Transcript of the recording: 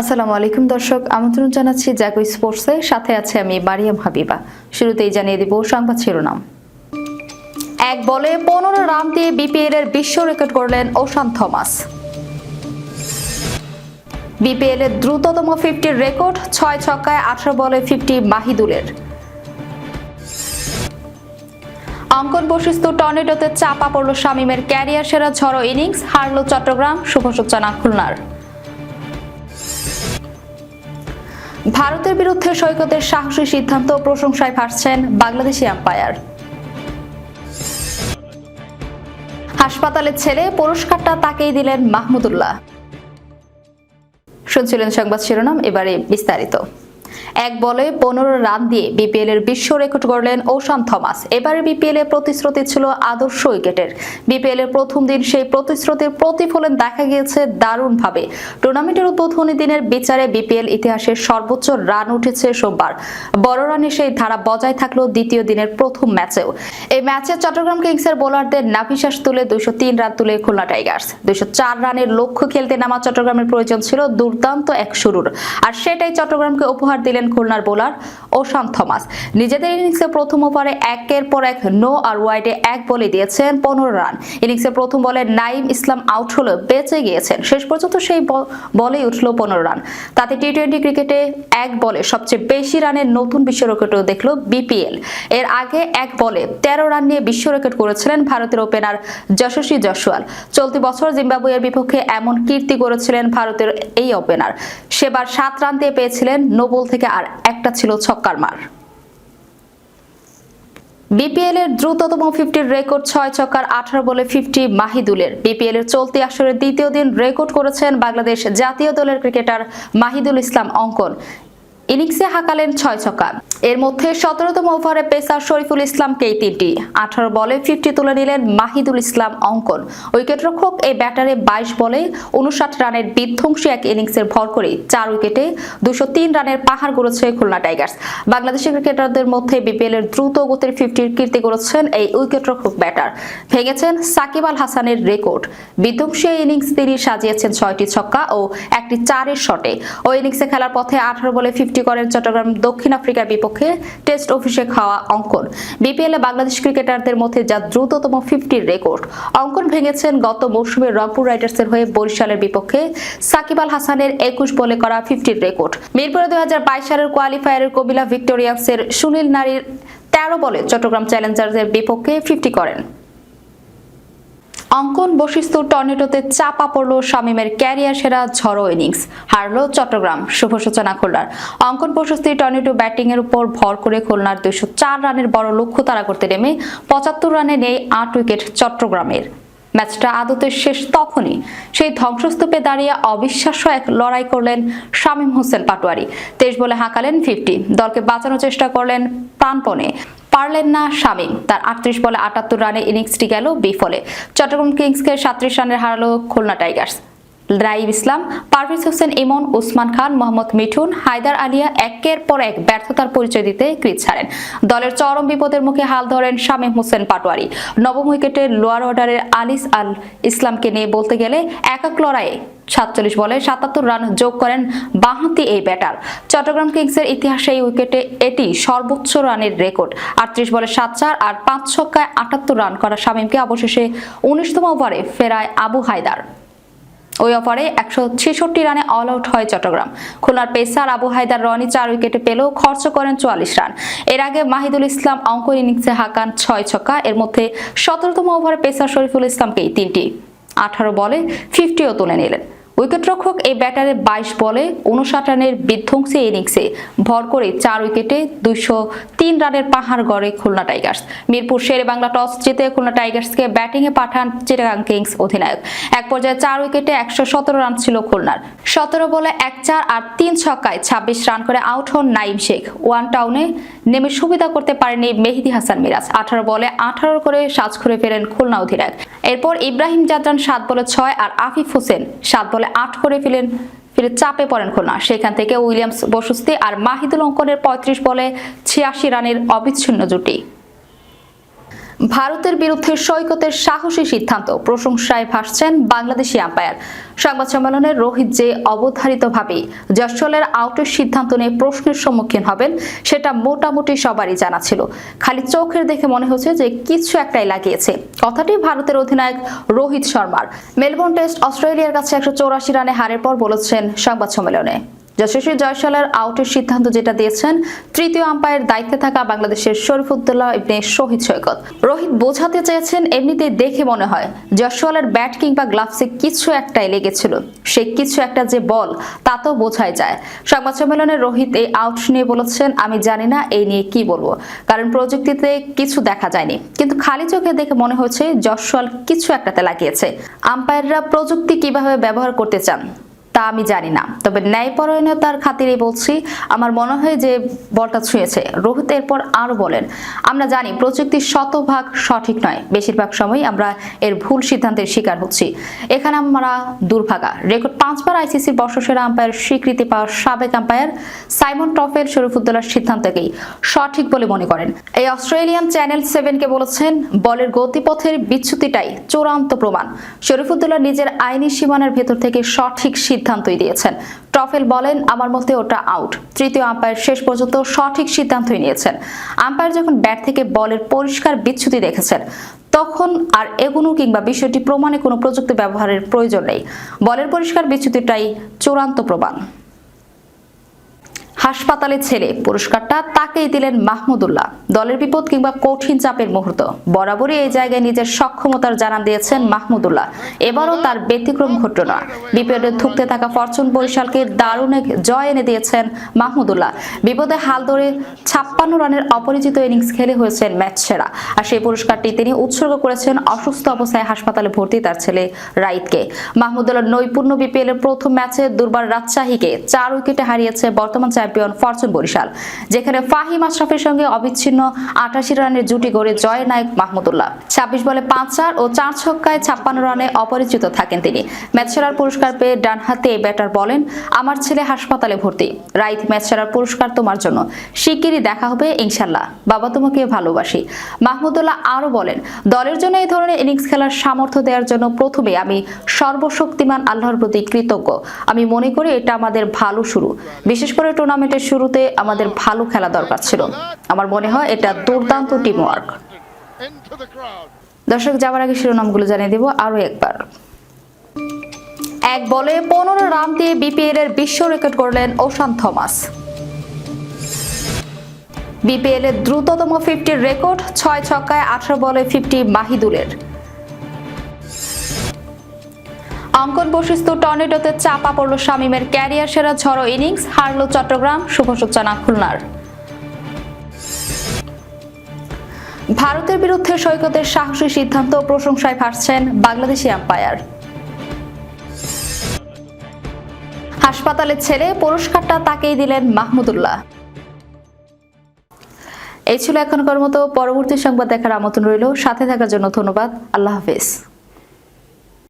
আসসালামু আলাইকুম দর্শক, আমন্ত্রণ জানাচ্ছি জাগো স্পোর্টসে। সাথে আছে আমি মারিয়াম হাবিবা। শুরুতেই জানিয়ে দিব সংবাদ শিরোনাম। এক বলে পনেরো রান দিয়ে বিপিএল এর বিশ্ব রেকর্ড করলেন ওশান থমাস। বিপিএল এর দ্রুততম ফিফটির রেকর্ড ছয় ছক্কায় আঠারো বলে ফিফটি মাহিদুলের। অঙ্কন বশিস্তু টর্নেডোতে চাপা পড়ল শামীমের ক্যারিয়ার সেরা ঝড়ো ইনিংস, হারল চট্টগ্রাম। শুভ সূচনা খুলনার। ভারতের বিরুদ্ধে সৈকতের সাহসী সিদ্ধান্ত প্রশংসায় ভাসছেন বাংলাদেশি আম্পায়ার। হাসপাতালের ছেলে পুরস্কারটা তাকেই দিলেন মাহমুদুল্লাহ। শুনছিলেন সংবাদ শিরোনাম, এবারে বিস্তারিত। এক বলে পনেরো রান দিয়ে বিপিএল এর বিশ্ব রেকর্ড করলেন ওশান থমাস। এবারে বিপিএল এর প্রতিশ্রুতি ছিল আদর্শ উইকেটের। বিপিএল এর প্রথম দিন সেই প্রতিশ্রুতির প্রতিফলন দেখা গিয়েছে দারুণভাবে। টুর্নামেন্টের উদ্বোধনী দিনের বিচারে বিপিএল ইতিহাসের সর্বোচ্চ রান উঠেছে সোমবার। বড় রানে সেই ধারা বজায় থাকল দ্বিতীয় দিনের প্রথম ম্যাচেও। এই ম্যাচে চট্টগ্রাম কিংসের বোলারদের নাভিশ্বাস তুলে দুইশো তিন রান তুলে খুলনা টাইগার্স। দুইশো চার রানের লক্ষ্য খেলতে নামা চট্টগ্রামের প্রয়োজন ছিল দুর্দান্ত এক শুরুর। আর সেটাই চট্টগ্রামকে উপহার দিলেন খুলনার বোলার ওশান থমাস। নিজেদের ইনিংসে প্রথম ওভারে একের পর এক নো আর ওয়াইডে এক বলে দিয়েছেন পনেরো রান। ইনিংসে প্রথম বলে নাইম ইসলাম আউট হলে বেঁচে গিয়েছেন। শেষ পর্যন্ত সেই বলেই উঠল পনেরো রান। তাতে টি টোয়েন্টি ক্রিকেটে এক বলে সবচেয়ে বেশি রানের নতুন বিশ্ব রেকর্ডও দেখল বিপিএল। এর আগে এক বলে তেরো রান নিয়ে বিশ্ব রেকর্ড করেছিলেন ভারতের ওপেনার যশস্বী জশওয়াল চলতি বছর জিম্বাবুয়ের বিপক্ষে এমন কীর্তি করেছিলেন ভারতের এই ওপেনার। সেবার সাত রান দিয়ে পেয়েছিলেন নোবল থেকে আর একটা ছিল ছক্কার মার। বিপিএল এর দ্রুততম ফিফটির রেকর্ড ছয় ছক্কার আঠারো বলে ফিফটি মাহিদুলের। বিপিএল এর চলতি আসরের দ্বিতীয় দিন রেকর্ড করেছেন বাংলাদেশ জাতীয় দলের ক্রিকেটার মাহিদুল ইসলাম অঙ্কন। ইনিংসে হাঁকালেন ছয় ছক্কা। এর মধ্যে সতেরোতম ওভারে পেসার শরীফুল ইসলামকে এই তিনটি। আঠারো বলে ফিফটি তুলে নিলেন মাহিদুল ইসলাম অঙ্কন। উইকেটরক্ষক এই ব্যাটারে বাইশ বলে উনষাট রানের বিধ্বংসী এক ইনিংসের ভর করে চার উইকেটে দুশো তিন রানের পাহাড় গড়েছে খুলনা টাইগার্স। বাংলাদেশি ক্রিকেটারদের মধ্যে বিপিএল এর দ্রুত গতির ফিফটির কীর্তি গড়েছেন এই উইকেটরক্ষক ব্যাটার। ভেঙেছেন সাকিব আল হাসানের রেকর্ড। বিধ্বংসী ইনিংস তিনি সাজিয়েছেন ছয়টি ছক্কা ও একটি চারের শটে। ওই ইনিংসে খেলার পথে আঠারো বলে ফিফটি করেন চট্টগ্রাম দক্ষিণ আফ্রিকার বিপক্ষে টেস্ট অফিসে খাওয়া অঙ্কন। বিপিএল বাংলাদেশ ক্রিকেটারদের মধ্যে যা দ্রুততম ফিফটির রেকর্ড। অঙ্কন ভেঙেছেন গত মৌসুমে রংপুর রাইডার্সের হয়ে বরিশালের বিপক্ষে সাকিব আল হাসানের একুশ বলে করা ফিফটির রেকর্ড। মিরপুরে দুই হাজার বাইশ সালের কোয়ালিফায়ারের কবিলা ভিক্টোরিয়ান্সের সুনীল নারীর তেরো বলে চট্টগ্রাম চ্যালেঞ্জার্সের বিপক্ষে ফিফটি করেন। অঙ্কন বশিস্তু টর্নেডোতে চাপা পড়ল শামীমের ক্যারিয়ার সেরা ঝড়ো ইনিংস। হারল চট্টগ্রাম, শুভ সূচনা খুলনার। অঙ্কন বশিস্তু টর্নেডো ব্যাটিং এর উপর ভর করে খুলনার দুইশো চার রানের বড় লক্ষ্য তারা করতে নেমে পঁচাত্তর রানে নেই আট উইকেট চট্টগ্রামের। ম্যাচটা আদতে শেষ তখনই সেই ধ্বংসস্তূপে দাঁড়িয়ে অবিশ্বাস্য এক লড়াই করলেন শামীম হোসেন পাটোয়ারি। তেইশ বলে হাঁকালেন ফিফটি। দলকে বাঁচানোর চেষ্টা করলেন প্রাণপণে। পারলেন না শামীম। তার আটত্রিশ বলে আটাত্তর রানে ইনিংসটি গেল বিফলে। চট্টগ্রাম কিংসকে সাতত্রিশ রানে হারালো খুলনা টাইগার্স। রাইব ইসলাম, পারভেজ হোসেন ইমন ওসমান খান, মোহাম্মদ মিঠুন, হায়দার আলিয়া একের পর এক ব্যর্থতার পরিচয় দিতে ক্রিজ ছাড়েন। দলের চরম বিপদের মুখে হাল ধরেন শামীম হোসেন পাটোয়ারি। নবম উইকেটে লোয়ার অর্ডারের আলিস আল ইসলামকে নিয়ে বলতে গেলে একাক লড়াইয়ে সাতচল্লিশ বলে সাতাত্তর রান যোগ করেন বাঁহাতি এই ব্যাটার। চট্টগ্রাম কিংসের ইতিহাসে এই উইকেটে এটি সর্বোচ্চ রানের রেকর্ড। আটত্রিশ বলে সাত চার আর পাঁচ ছক্কায় আটাত্তর রান করা শামীমকে অবশেষে উনিশতম ওভারে ফেরায় আবু হায়দার। ওই ওভারে একশো ছেষট্টি রানে অল আউট হয় চট্টগ্রাম। খুলনার পেসার আবু হায়দার রনি চার উইকেটে পেলেও খরচ করেন চুয়াল্লিশ রান। এর আগে মাহিদুল ইসলাম অঙ্ক ইনিংসে হাঁকান ছয় ছক্কা, এর মধ্যে সতেরোতম ওভারে পেসার শরীফুল ইসলামকেই তিনটি। আঠারো বলে ফিফটিও তুলে নিলেন। উইকেটরক্ষক এই ব্যাটারে বাইশ বলে উনষাট রানের বিধ্বংসী ইনিংসে ভর করে চার উইকেটে দুইশো তিন রানের পাহাড় গড়ে খুলনা টাইগার্স। মিরপুর শেরে বাংলা টস জিতে খুলনা টাইগার্সকে ব্যাটিংয়ে পাঠান চিটাগাং কিংস অধিনায়ক। এক পর্যায়ে চার উইকেটে একশো সতেরো রান ছিল খুলনার। সতেরো বলে এক চার আর তিন ছক্কায় ছাব্বিশ রান করে আউট হন নাইম শেখ। ওয়ান টাউনে নেমে সুবিধা করতে পারেনি মেহেদি হাসান মিরাজ। আঠারো বলে আঠারো করে সাজ করে ফেরেন খুলনা অধিনায়ক। এরপর ইব্রাহিম জাদরান সাত বলে ছয় আর আফিফ হোসেন সাত বলে আট করে ফেলেন ফিরে চাপে পড়েন খুলনা। সেখান থেকে উইলিয়ামস বসুস্তি আর মাহিদুল অঙ্কনের পঁয়ত্রিশ বলে ছিয়াশি রানের অবিচ্ছিন্ন জুটি। ভারতের বিরুদ্ধে সৈকতের সাহসী সিদ্ধান্ত, প্রশংসায় ভাসছেন বাংলাদেশি আম্পায়ার। সংবাদ সম্মেলনে রোহিত যে অবধারিতভাবে জসলের আউটের সিদ্ধান্ত নিয়ে প্রশ্নের সম্মুখীন হবেন, সেটা মোটামুটি সবারই জানা ছিল। খালি চোখের দেখে মনে হচ্ছে যে কিছু একটাই লাগিয়েছে। কথাটি ভারতের অধিনায়ক রোহিত শর্মার। মেলবোর্ন টেস্ট অস্ট্রেলিয়ার কাছে একশো রানে হারের পর বলেছেন সংবাদ সম্মেলনে। যশস্বী জয়সালের আউটের সিদ্ধান্ত যেটা দিয়েছেন, তৃতীয় আম্পায়ার দায়িত্বে থাকা বাংলাদেশের শরীফুদ্দোল্লাহ ইবনে শহীদ সৈকত। রোহিত বোঝাতে চেয়েছেন, এমনিতেই দেখে মনে হয় জয়সওয়ালের ব্যাট কিংবা গ্লাভসে কিছু একটাই লেগেছিল। সে কিছু একটা যে বল, তা তো বোঝাই যায়। সংবাদ সম্মেলনে রোহিত এই আউট নিয়ে বলেছেন, আমি জানি না এই নিয়ে কি বলব, কারণ প্রযুক্তিতে কিছু দেখা যায়নি। কিন্তু খালি চোখে দেখে মনে হচ্ছে জয়সওয়াল কিছু একটাতে লাগিয়েছে। আম্পায়াররা প্রযুক্তি কীভাবে ব্যবহার করতে চান তা আমি জানি না। তবে ন্যায়পরায়ণতার খাতিরে বলছি, আমার মনে হয় যে বলটা ছুঁয়েছে। রোহিত এরপর আরও বলেন, আমরা জানি প্রযুক্তি শতভাগ সঠিক নয়। বেশিরভাগ সময় আমরা এর ভুল সিদ্ধান্তের শিকার হচ্ছি। এখানে আমরা দুর্ভাগা। রেকর্ড পাঁচবার আইসিসির বর্ষসেরা আম্পায়ার স্বীকৃতি পাওয়া সাবেক আম্পায়ার সাইমন ট্রফের শরীফুদ্দোল্লার সিদ্ধান্তকেই সঠিক বলে মনে করেন। এই অস্ট্রেলিয়ান চ্যানেল সেভেনকে বলেছেন, বলের গতিপথের বিচ্যুতিটাই চূড়ান্ত প্রমাণ। শরীফুদ্দোল্লাহ নিজের আইনি সীমানার ভেতর থেকে সঠিক সিদ্ধান্তই দিয়েছেন। ট্রফেল বলেন, আমার মতে ওটা আউট। তৃতীয় আম্পায়ার শেষ পর্যন্ত সঠিক সিদ্ধান্তই নিয়েছেন। আম্পায়ার যখন ব্যাট থেকে বলের পরিষ্কার বিচ্ছুতি দেখেছেন, তখন আর এগুনো কিংবা বিষয়টি প্রমাণে কোনো প্রযুক্তি ব্যবহারের প্রয়োজন নেই। বলের পরিষ্কার বিচ্ছুতিটাই চূড়ান্ত প্রমাণ। হাসপাতালে ছেলে। পুরস্কারটা তাকেই দিলেন মাহমুদুল্লাহ দলের বিপদ কিংবা কঠিন চাপের মুহূর্ত। বরাবরই এই জায়গায় নিজের সক্ষমতার জানান দিয়েছেন মাহমুদুল্লাহ এবারও তার ব্যতিক্রম ঘটল না। বিপদে ধুঁকতে থাকা ফরচুন বরিশালকে দারুণ এক জয় এনে দিয়েছেন মাহমুদুল্লাহ বিপদে হাল ধরে ছাপ্পান্ন রানের অপরিচিত ইনিংস খেলে হয়েছেন ম্যাচ সেরা। আর সেই পুরস্কারটি তিনি উৎসর্গ করেছেন অসুস্থ অবস্থায় হাসপাতালে ভর্তি তার ছেলে রাইতকে। মাহমুদুল্লাহ নৈপুণ্য বিপিএল এর প্রথম ম্যাচে দুর্বার রাজশাহীকে চার উইকেটে হারিয়েছে বর্তমান চ্যাম্পিয়ন ফরচুন বরিশাল, যেখানে ফাহিম আশরাফের সঙ্গে অবিচ্ছিন্ন আটাশি রানের জুটি গড়ে জয়ের নায়ক মাহমুদুল্লাহ ছাব্বিশ বলে পাঁচ চার ও চার ছক্কায় ছাপ্পান্ন রানে অপরিচিত থাকেন তিনি। ম্যাচ সেরার পুরস্কার পেয়ে ডান হাতে ব্যাটার বলেন, আমার ছেলে হাসপাতালে ভর্তি। রাইত ম্যাচ সেরার পুরস্কার তোমার জন্য। শিগগিরই দেখা হবে, ইনশাল্লাহ। বাবা তোমাকে ভালোবাসি। মাহমুদুল্লাহ আরও বলেন, দলের জন্য এই ধরনের ইনিংস খেলার সামর্থ্য দেওয়ার জন্য প্রথমে আমি সর্বশক্তিমান আল্লাহর প্রতি কৃতজ্ঞ। আমি মনে করি এটা আমাদের ভালো শুরু। বিশেষ করে টুর্নামেন্টের শুরুতে আমাদের ভালো খেলা দরকার ছিল। আমার মনে হয় এটা দুর্দান্ত টিম ওয়ার্ক. দর্শক, যাওয়ার আগে শিরোনামগুলো জানিয়ে দেব আরও একবার। এক বলে পনেরো রান দিয়ে বিপিএল এর বিশ্ব রেকর্ড করলেন ওশান থমাস। বিপিএল এর দ্রুততম ফিফটির রেকর্ড ছয় ছক্কায় আঠারো বলে ফিফটি মাহিদুলের। অঙ্কন বশিষ্ঠ টর্নেডোতে চাপা পড়ল শামীমের ক্যারিয়ার সেরা ঝড়ো ইনিংস, হারল চট্টগ্রাম শুভ সূচনা খুলনার। ভারতের বিরুদ্ধে সৈকতের সাহসী সিদ্ধান্ত প্রশংসায় ভাসছেন বাংলাদেশি আম্পায়ার। হাসপাতালে ছেড়ে পুরস্কারটা তাকেই দিলেন মাহমুদুল্লাহ। এই ছিল এখনকার মতো, পরবর্তী সংবাদ দেখার আমন্ত্রণ রইল। সাথে থাকার জন্য ধন্যবাদ। আল্লাহ হাফেজ।